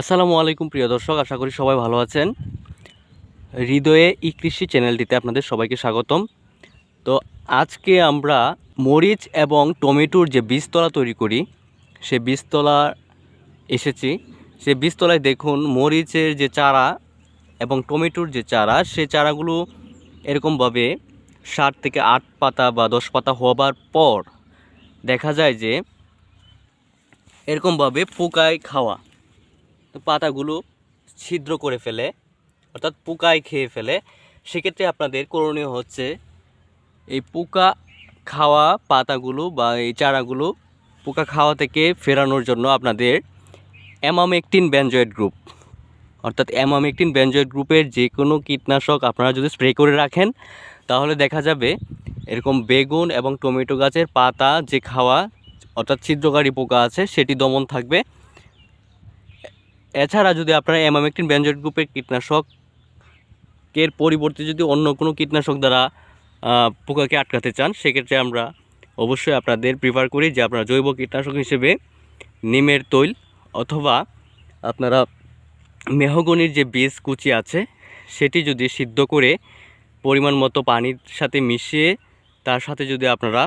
আসসালামু আলাইকুম, প্রিয় দর্শক। আশা করি সবাই ভালো আছেন। হৃদয়ে ই কৃষি চ্যানেলটিতে আপনাদের সবাইকে স্বাগতম। তো আজকে আমরা মরিচ এবং টমেটোর যে বীজতলা তৈরি করি, সে বীজতলা এসেছি। সে বীজতলায় দেখুন মরিচের যে চারা এবং টমেটোর যে চারা, সে চারাগুলো এরকমভাবে সাত থেকে আট পাতা বা দশ পাতা হবার পর দেখা যায় যে এরকমভাবে পোকায় খাওয়া। পাতাগুলো ছিদ্র করে ফেলে, অর্থাৎ পোকায় খেয়ে ফেলে। সেক্ষেত্রে আপনাদের করণীয় হচ্ছে এই পোকা খাওয়া পাতাগুলো বা এই চারাগুলো পোকা খাওয়া থেকে ফেরানোর জন্য আপনাদের অ্যামামেকটিন ব্যানজয়েড গ্রুপ, অর্থাৎ অ্যামামেকটিন ব্যানজয়েড গ্রুপের যে কোনো কীটনাশক আপনারা যদি স্প্রে করে রাখেন, তাহলে দেখা যাবে এরকম বেগুন এবং টমেটো গাছের পাতা যে খাওয়া, অর্থাৎ ছিদ্রকারী পোকা আছে, সেটি দমন থাকবে। এছাড়া যদি আপনারা অ্যামামেকটিন ব্যানজয়েড গ্রুপের কীটনাশকের পরিবর্তে যদি অন্য কোনো কীটনাশক দ্বারা পোকাকে আটকাতে চান, সেক্ষেত্রে আমরা অবশ্যই আপনাদের প্রিফার করি যে আপনারা জৈব কীটনাশক হিসেবে নিমের তৈল অথবা আপনারা মেহগনির যে বীজ কুচি আছে, সেটি যদি সিদ্ধ করে পরিমাণ মতো পানির সাথে মিশিয়ে তার সাথে যদি আপনারা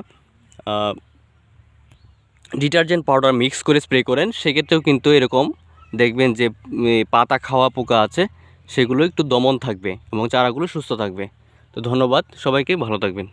ডিটারজেন্ট পাউডার মিক্স করে স্প্রে করেন, সেক্ষেত্রেও কিন্তু এরকম দেখবেন যে পাতা খাওয়া পোকা আছে, সেগুলো একটু দমন থাকবে এবং চারাগুলো সুস্থ থাকবে। তো ধন্যবাদ, সবাইকে ভালো থাকবেন।